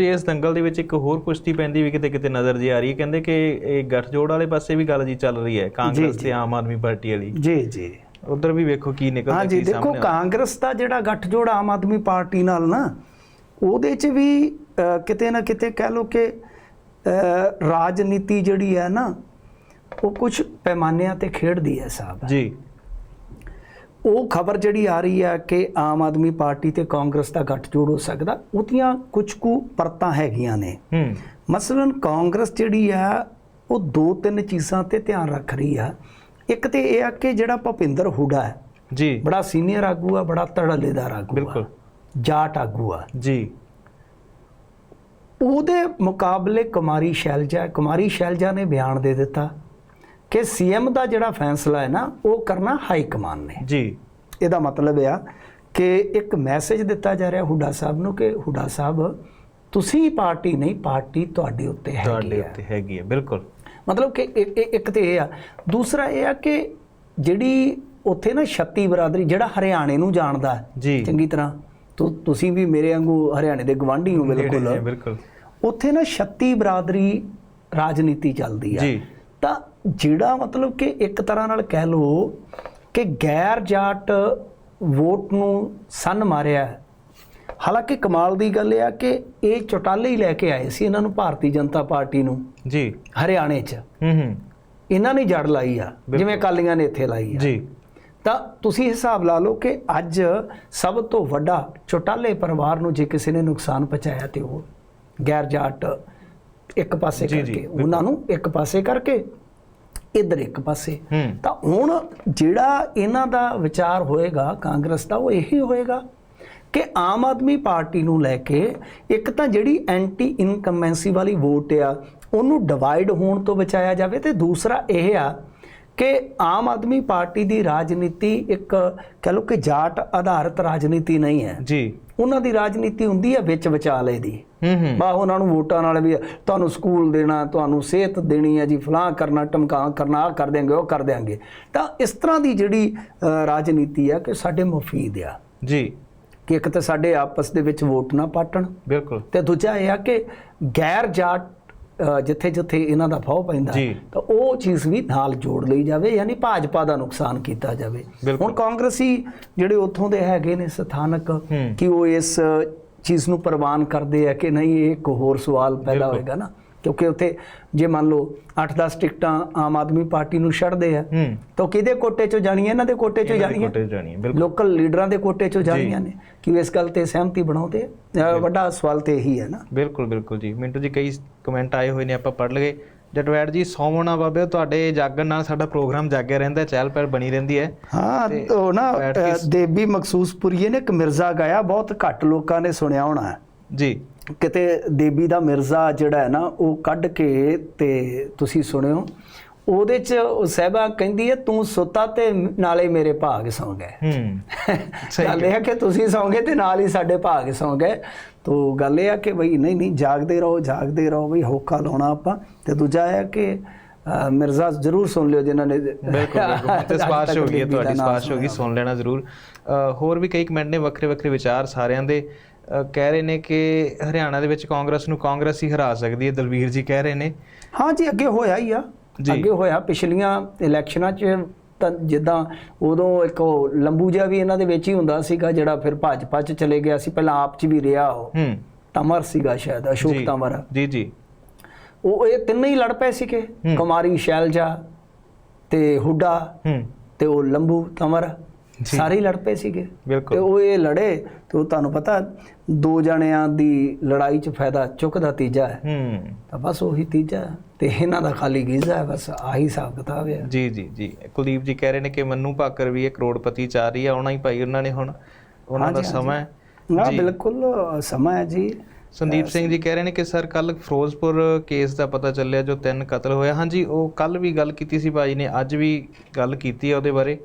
ਇਸ ਦੰਗਲ ਦੇ ਵਿੱਚ ਇੱਕ ਹੋਰ ਕੁਸ਼ਤੀ ਪੈਂਦੀ ਵੀ ਕਿਤੇ ਕਿਤੇ ਨਜ਼ਰ ਜੀ ਆ ਰਹੀ ਹੈ। ਕਹਿੰਦੇ ਕਿ ਇਹ ਗੱਠਜੋੜ ਵਾਲੇ ਪਾਸੇ ਵੀ ਗੱਲ ਜੀ ਚੱਲ ਰਹੀ ਹੈ ਕਾਂਗਰਸ। ਤੇ ਆਮ ਆਦਮੀ ਪਾਰਟੀ ਵਾਲੀ। ਜੀ ਜੀ। ਉਧਰ ਵੀ ਵੇਖੋ ਕੀ ਨਿਕਲਦਾ ਕੀ ਦੇਖੋ ਸਾਹਮਣੇ ਆਉਂਦਾ। ਕਾਂਗਰਸ ਦਾ ਜਿਹੜਾ ਗੱਠਜੋੜ ਆਮ ਆਦਮੀ ਪਾਰਟੀ ਨਾਲ ਨਾ ਉਹਦੇ 'ਚ ਵੀ ਕਿਤੇ ਨਾ ਕਿਤੇ ਕਹਿ ਲਓ ਕਿ ਰਾਜਨੀਤੀ ਜਿਹੜੀ ਹੈ ਨਾ ਉਹ ਕੁਝ ਪੈਮਾਨਿਆਂ ਤੇ ਖੇਡਦੀ ਹੈ ਸਾਹਿਬ ਜੀ। ਉਹ ਖਬਰ ਜਿਹੜੀ ਆ ਰਹੀ ਹੈ ਕਿ ਆਮ ਆਦਮੀ ਪਾਰਟੀ ਤੇ ਕਾਂਗਰਸ ਦਾ ਗੱਠਜੋੜ ਹੋ ਸਕਦਾ ਉਹਦੀਆਂ ਕੁਝ ਕੁ ਪਰਤਾਂ ਹੈਗੀਆਂ ਨੇ। ਹੂੰ। ਮਸਲਨ ਕਾਂਗਰਸ ਜਿਹੜੀ ਆ ਉਹ ਦੋ ਤਿੰਨ ਚੀਜ਼ਾਂ ਤੇ ਧਿਆਨ ਰੱਖ ਰਹੀ ਆ। ਇੱਕ ਤੇ ਇਹ ਆ ਕਿ ਜਿਹੜਾ ਭੁਪਿੰਦਰ ਹੁਡਾ ਹੈ ਜੀ। ਬੜਾ ਸੀਨੀਅਰ ਆਗੂ ਆ ਬੜਾ ਧੜੱਲੇਦਾਰ ਆਗੂ ਆ। ਬਿਲਕੁਲ। ਜਾਟ ਆਗੂ ਆ। ਜੀ। ਉਹਦੇ ਮੁਕਾਬਲੇ ਕੁਮਾਰੀ ਸ਼ੈਲਜਾ। ਕੁਮਾਰੀ ਸ਼ੈਲਜਾ ਨੇ ਬਿਆਨ ਦੇ ਦਿੱਤਾ। ਕਿ ਸੀਐਮ ਦਾ ਜਿਹੜਾ ਫੈਸਲਾ ਹੈ ਨਾ ਉਹ ਕਰਨਾ ਹਾਈ ਕਮਾਨ ਨੇ। ਜੀ। ਇਹਦਾ ਮਤਲਬ ਆ ਕਿ ਇੱਕ ਮੈਸੇਜ ਦਿੱਤਾ ਜਾ ਰਿਹਾ ਹੁਡਾ ਸਾਹਿਬ ਨੂੰ ਕਿ ਹੁਡਾ ਸਾਹਿਬ ਤੁਸੀਂ ਪਾਰਟੀ ਨਹੀਂ ਪਾਰਟੀ ਤੁਹਾਡੇ ਉੱਤੇ ਤੁਹਾਡੇ ਹੈਗੀ ਆ। ਉੱਤੇ ਹੈਗੀ ਹੈ ਬਿਲਕੁਲ। ਮਤਲਬ ਕਿ ਇੱਕ- ਤੇ ਇਹ ਆ। ਦੂਸਰਾ ਇਹ ਆ ਕਿ ਜਿਹੜੀ ਉੱਥੇ ਨਾ ਛੱਤੀ ਬਰਾਦਰੀ ਜਿਹੜਾ ਹਰਿਆਣੇ ਨੂੰ ਜਾਣਦਾ ਹੈ ਜੀ। ਚੰਗੀ ਤਰ੍ਹਾਂ ਤੁ- ਤੁਸੀਂ ਵੀ ਮੇਰੇ ਵਾਂਗੂ ਹਰਿਆਣੇ ਦੇ ਗਵਾਂਢੀ ਹੋ ਬਿਲਕੁਲ। ਉੱਥੇ ਨਾ ਛੱਤੀ ਬਰਾਦਰੀ ਰਾਜਨੀਤੀ ਚੱਲਦੀ ਆ। ਜੀ। ਤਾਂ ਜਿਹੜਾ ਮਤਲਬ ਕਿ ਇੱਕ ਤਰ੍ਹਾਂ ਨਾਲ ਕਹਿ ਲਓ ਕਿ ਗੈਰ ਜਾਟ ਵੋਟ ਨੂੰ ਸੰਨ ਮਾਰਿਆ ਹੈ। ਹਾਲਾਂਕਿ ਕਮਾਲ ਦੀ ਗੱਲ ਇਹ ਆ ਕਿ ਇਹ ਚੁਟਾਲੇ ਹੀ ਲੈ ਕੇ ਆਏ ਸੀ ਇਹਨਾਂ ਨੂੰ ਭਾਰਤੀ ਜਨਤਾ ਪਾਰਟੀ ਨੂੰ ਜੀ। ਹਰਿਆਣੇ 'ਚ। ਹੂੰ ਹੂੰ। ਇਹਨਾਂ ਨੇ ਜੜ ਲਾਈ ਆ ਜਿਵੇਂ ਅਕਾਲੀਆਂ ਨੇ ਇੱਥੇ ਲਾਈ ਆ। ਜੀ। ਤਾਂ ਤੁਸੀਂ ਹਿਸਾਬ ਲਾ ਲਓ ਕਿ ਅੱਜ ਸਭ ਤੋਂ ਵੱਡਾ ਚੁਟਾਲੇ ਪਰਿਵਾਰ ਨੂੰ ਜੇ ਕਿਸੇ ਨੇ ਨੁਕਸਾਨ ਪਹੁੰਚਾਇਆ ਤੇ ਉਹ ਗੈਰ ਜਾਟ ਇੱਕ ਪਾਸੇ ਕਰਕੇ। ਉਹਨਾਂ ਨੂੰ ਇੱਕ ਪਾਸੇ ਕਰਕੇ ਇੱਧਰ ਇੱਕ ਪਾਸੇ। ਤਾਂ ਹੁਣ ਜਿਹੜਾ ਇਹਨਾਂ ਦਾ ਵਿਚਾਰ ਹੋਏਗਾ ਕਾਂਗਰਸ ਦਾ ਉਹ ਇਹੀ ਹੋਏਗਾ ਕਿ ਆਮ ਆਦਮੀ ਪਾਰਟੀ ਨੂੰ ਲੈ ਕੇ ਇੱਕ ਤਾਂ ਜਿਹੜੀ ਐਂਟੀ ਇਨਕੰਬੈਂਸੀ ਵਾਲੀ ਵੋਟ ਆ ਉਹਨੂੰ ਡਿਵਾਈਡ ਹੋਣ ਤੋਂ ਬਚਾਇਆ ਜਾਵੇ ਤੇ ਦੂਸਰਾ ਇਹ ਆ ਕਿ ਆਮ ਆਦਮੀ ਪਾਰਟੀ ਦੀ ਰਾਜਨੀਤੀ ਇੱਕ ਕਹ ਲਓ ਕਿ ਜਾਟ ਆਧਾਰਿਤ ਰਾਜਨੀਤੀ ਨਹੀਂ ਹੈ। ਜੀ। ਉਹਨਾਂ ਦੀ ਰਾਜਨੀਤੀ ਹੁੰਦੀ ਹੈ ਵਿੱਚ ਵਿਚਾਲੇ ਦੀ। ਹੂੰ ਹੂੰ। ਬਾ ਉਹਨਾਂ ਨੂੰ ਵੋਟਾਂ ਨਾਲ ਵੀ ਤੁਹਾਨੂੰ ਸਕੂਲ ਦੇਣਾ ਤੁਹਾਨੂੰ ਸਿਹਤ ਦੇਣੀ ਹੈ ਜੀ ਫਲਾਂ ਕਰਨਾ ਟਮਕਾ ਕਰਨਾ ਆ ਕਰ ਦਿਆਂਗੇ ਉਹ ਕਰ ਦਿਆਂਗੇ। ਤਾਂ ਇਸ ਤਰ੍ਹਾਂ ਦੀ ਜਿਹੜੀ ਰਾਜਨੀਤੀ ਆ ਕਿ ਸਾਡੇ ਮੁਫੀਦ ਆ। ਜੀ। ਕਿ ਇੱਕ ਤਾਂ ਸਾਡੇ ਆਪਸ ਦੇ ਵਿੱਚ ਵੋਟ ਨਾ ਪਾਟਣ। ਬਿਲਕੁਲ। ਤੇ ਦੂਜਾ ਇਹ ਆ ਕਿ ਗੈਰ ਜਾਟ ਜਿੱਥੇ ਜਿੱਥੇ ਇਹਨਾਂ ਦਾ ਫਾਹ ਪੈਂਦਾ। ਤਾਂ ਉਹ ਚੀਜ਼ ਵੀ ਨਾਲ ਜੋੜ ਲਈ ਜਾਵੇ ਯਾਨੀ ਭਾਜਪਾ ਦਾ ਨੁਕਸਾਨ ਕੀਤਾ ਜਾਵੇ। ਹੁਣ ਕਾਂਗਰਸੀ ਜਿਹੜੇ ਉੱਥੋਂ ਦੇ ਹੈਗੇ ਨੇ ਸਥਾਨਕ। ਕਿ ਉਹ ਇਸ ਚੀਜ਼ ਨੂੰ ਪ੍ਰਵਾਨ ਕਰਦੇ ਆ ਕਿ ਨਹੀਂ ਇਹ ਇੱਕ ਹੋਰ ਸਵਾਲ ਪੈਦਾ। ਹੋਏਗਾ ਨਾ ਕਿਉਂਕਿ ਉੱਥੇ ਜੇ ਮੰਨ ਲਓ 8-10 ਟਿਕਟਾਂ ਆਮ ਆਦਮੀ ਪਾਰਟੀ ਨੂੰ ਛੱਡਦੇ ਆ ਤਾਂ ਕਿਹਦੇ ਕੋਟੇ 'ਚੋਂ ਜਾਣੀਆਂ? ਇਹਨਾਂ ਦੇ ਕੋਟੇ 'ਚੋਂ ਜਾਣੀਆਂ। ਕੋਟੇ 'ਚ ਜਾਣੀ ਹੈ ਬਿਲਕੁਲ। ਲੋਕਲ ਲੀਡਰਾਂ ਦੇ ਕੋਟੇ 'ਚੋਂ ਜਾਣੀਆਂ ਨੇ। ਕਿ ਇਸ ਗੱਲ ਤੇ ਸਹਿਮਤੀ ਬਣਾਉਂਦੇ ਵੱਡਾ ਸਵਾਲ ਤੇ ਇਹੀ ਹੈ ਨਾ। ਬਿਲਕੁਲ ਬਿਲਕੁਲ ਜੀ। ਮਿੰਟੂ ਜੀ ਕਈ ਕਮੈਂਟ ਆਏ ਹੋਏ ਨੇ ਆਪਾਂ ਪੜ੍ਹ ਲਗੇ ਜਟਵੈੜ ਜੀ ਸੋਮਣਾ ਬਾਬੇ ਤੁਹਾਡੇ ਜਾਗਣ ਨਾਲ ਸਾਡਾ ਪ੍ਰੋਗਰਾਮ ਜਾਗਿਆ ਰਹਿੰਦਾ ਚਹਿਲ ਪਹਿਲ ਬਣੀ ਰਹਿੰਦੀ ਹੈ। ਹਾਂ ਉਹ ਨਾ ਦੇਬੀ ਮਖਸੂਸਪੁਰੀਏ ਨੇ ਇੱਕ ਮਿਰਜ਼ਾ ਗਾਇਆ ਬਹੁਤ ਘੱਟ ਲੋਕਾਂ ਨੇ ਸੁਣਿਆ ਹੋਣਾ ਜੀ। ਕਿਤੇ ਦੇਬੀ ਦਾ ਮਿਰਜ਼ਾ ਜਿਹੜਾ ਹੈ ਨਾ ਉਹ ਕੱਢ ਕੇ ਤੇ ਤੁਸੀਂ ਸੁਣਿਓ ਉਹਦੇ ਚ ਉਹ ਸਹਿਬਾ ਕਹਿੰਦੀ ਹੈ ਤੂੰ ਸੁੱਤਾ ਤੇ ਨਾਲੇ ਮੇਰੇ ਭਾਗ ਸੌ ਗਏ। ਹੂੰ ਸਹੀ ਗੱਲ ਇਹ ਹੈ ਕਿ ਤੁਸੀਂ ਸੌਂਗੇ ਤੇ ਨਾਲ ਹੀ ਸਾਡੇ ਭਾਗ ਸੌ ਗਏ। ਤੋ ਗੱਲ ਇਹ ਹੈ ਕਿ ਬਈ ਨਹੀਂ ਨਹੀਂ ਜਾਗਦੇ ਰਹੋ ਜਾਗਦੇ ਰਹੋ ਬਈ ਹੋਕਾ ਲਾਉਣਾ ਆਪਾਂ। ਤੇ ਦੂਜਾ ਇਹ ਹੈ ਕਿ ਮਿਰਜ਼ਾ ਜ਼ਰੂਰ ਸੁਣ ਲਿਓ ਜਿਨ੍ਹਾਂ ਨੇ ਬਿਲਕੁਲ ਬਿਲਕੁਲ। ਤੇ ਸਪਾਸ਼ ਹੋ ਗਈ ਤੁਹਾਡੀ ਸਪਾਸ਼ ਹੋ ਗਈ ਸੁਣ ਲੈਣਾ ਜ਼ਰੂਰ। ਹੋਰ ਵੀ ਕਈ ਕਮੈਂਟ ਨੇ ਵੱਖਰੇ ਵੱਖਰੇ ਵਿਚਾਰ ਸਾਰਿਆਂ ਦੇ। ਕਹਿ ਰਹੇ ਨੇ ਕਿ ਹਰਿਆਣਾ ਦੇ ਵਿੱਚ ਕਾਂਗਰਸ ਨੂੰ ਕਾਂਗਰਸ ਹੀ ਹਰਾ ਸਕਦੀ ਹੈ ਦਲਵੀਰ ਜੀ ਕਹਿ ਰਹੇ ਨੇ। ਹਾਂ ਜੀ ਅੱਗੇ ਹੋਇਆ ਹੀ ਆ। ਅੱਗੇ ਹੋਇਆ ਪਿਛਲੀਆਂ ਇਲੈਕਸ਼ਨਾਂ 'ਚ ਤਾਂ ਜਿੱਦਾਂ ਉਦੋਂ ਇੱਕ ਲੰਬੂ ਜਿਹਾ ਵੀ ਇਹਨਾਂ ਦੇ ਵਿੱਚ ਹੀ ਹੁੰਦਾ ਸੀਗਾ ਜਿਹੜਾ ਫਿਰ ਭਾਜਪਾ 'ਚ ਚਲੇ ਗਿਆ ਸੀ ਪਹਿਲਾਂ ਆਪ 'ਚ ਵੀ ਰਿਹਾ ਉਹ। ਹੂੰ। ਤਮਰ ਸੀਗਾ ਸ਼ਾਇਦ ਅਸ਼ੋਕ ਤਮਰ। ਜੀ ਜੀ। ਉਹ ਇਹ ਤਿੰਨੇ ਹੀ ਲੜ ਪਏ ਸੀਗੇ। ਕੁਮਾਰੀ ਸ਼ੈਲਜਾ ਤੇ ਹੁੱਡਾ ਹੂੰ। ਤੇ ਉਹ ਲੰਬੂ ਤਮਰ। ਸਾਰੇ ਹੀ ਲੜ ਪਏ ਸੀਗੇ। ਤੇ ਉਹ ਇਹ ਲੜੇ ਤੇ ਉਹ ਤੁਹਾਨੂੰ ਪਤਾ ਦੋ ਜਣਿਆਂ ਦੀ ਲੜਾਈ 'ਚ ਫਾਇਦਾ ਚੁੱਕਦਾ ਤੀਜਾ ਹੈ। ਹੂੰ। ਤਾਂ ਬਸ ਉਹੀ ਤੀਜਾ ਤੇ ਇਹਨਾਂ ਦਾ ਖਾਲੀ ਗੀਜ਼ਾ ਹੈ ਬਸ ਆਹੀ ਹਿਸਾਬ ਕਿਤਾਬ ਹੈ। ਜੀ ਜੀ ਜੀ। ਕੁਲਦੀਪ ਜੀ ਕਹਿ ਰਹੇ ਨੇ ਕਿ ਮੰਨੂ ਭਾਕਰ ਵੀ ਇਹ ਕਰੋੜਪਤੀ ਚ ਆ ਰਹੀ ਆ ਆਉਣਾ ਹੀ ਭਾਈ ਉਹਨਾਂ ਨੇ ਹੁਣ ਉਹਨਾਂ ਦਾ। ਸਮਾਂ ਹੈ। ਨਾ। ਬਿਲਕੁਲ ਸਮਾਂ ਹੈ ਜੀ। ਸੰਦੀਪ ਸਿੰਘ ਜੀ ਕਹਿ ਰਹੇ ਨੇ ਕਿ ਸਰ ਕੱਲ ਫਿਰੋਜ਼ਪੁਰ ਕੇਸ ਦਾ ਪਤਾ ਚੱਲਿਆ ਜੋ ਤਿੰਨ ਕਤਲ ਹੋਇਆ। ਹਾਂਜੀ ਉਹ ਕੱਲ ਵੀ ਗੱਲ ਕੀਤੀ ਸੀ ਭਾਈ ਨੇ ਅੱਜ ਵੀ ਗੱਲ ਕੀਤੀ ਹੈ ਉਹਦੇ ਬਾਰੇ।